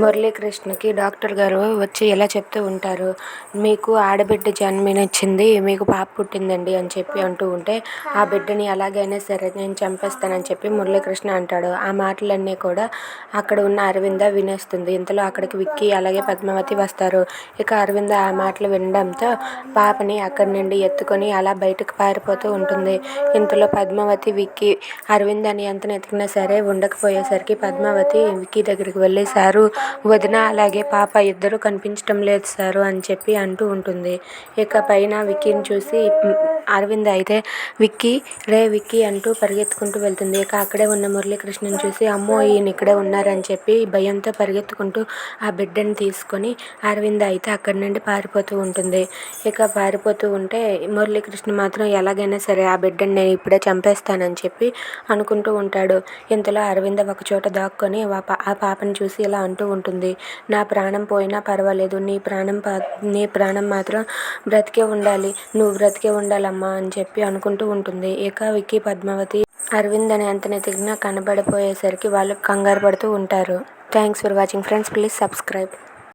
మురళీకృష్ణకి doctor గారు వచ్చి ఇలా చెప్తూ ఉంటారు మీకు ఆడబిడ్డ జన్మనిచ్చింది మీకు పాప పుట్టిందండి అని చెప్పి అంటూ ఉంటే ఆ బిడ్డని ఎలాగైనా సరే నేను చంపేస్తానని చెప్పి మురళీకృష్ణ అంటాడు. ఆ మాటలన్నీ కూడా అక్కడ ఉన్న అరవింద వినేస్తుంది. ఇంతలో అక్కడికి విక్కి అలాగే పద్మావతి వస్తారు. ఇక అరవింద ఆ మాటలు వినడంతో పాపని అక్కడి నుండి ఎత్తుకొని అలా బయటకు పారిపోతూ ఉంటుంది. ఇంతలో పద్మావతి విక్కీ అరవింద్ అని ఎంత ఎతికినా సరే ఉండకపోయేసరికి పద్మావతి విక్కీ దగ్గరికి వెళ్ళి సారు వదిన అలాగే పాప ఇద్దరు కనిపించడం లేదు సారు అని చెప్పి అంటూ ఉంటుంది. ఇక పైన విక్కీని చూసి అరవింద్ అయితే విక్కీ రే విక్కీ అంటూ పరిగెత్తుకుంటూ వెళ్తుంది. ఇక అక్కడే ఉన్న మురళీకృష్ణని చూసి అమ్మో ఈయన ఇక్కడే ఉన్నారని చెప్పి భయంతో పరిగెత్తుకుంటూ ఆ బిడ్డని తీసుకొని అరవింద్ అయితే అక్కడి నుండి పారిపోతూ ఉంటుంది. ఇక పారిపోతూ ఉంటే మురళీకృష్ణ మాత్రం ఎలాగైనా సరే ఆ బిడ్డని నేను ఇప్పుడే చంపేస్తానని చెప్పి అనుకుంటూ ఉంటాడు. ఇంతలో అరవింద ఒక చోట దాక్కొని ఆ పాపని చూసి ఇలా అంటూ ఉంటుంది. నా ప్రాణం పోయినా పర్వాలేదు. నీ ప్రాణం పా నీ ప్రాణం మాత్రం బ్రతికే ఉండాలి. నువ్వు బ్రతికే ఉండాలమ్మా అని చెప్పి అనుకుంటూ ఉంటుంది. ఇక విక్కీ పద్మావతి అరవింద్ అనే ఎంత నెతికినా కనబడిపోయేసరికి వాళ్ళు కంగారు పడుతూ ఉంటారు. Thanks for watching friends please subscribe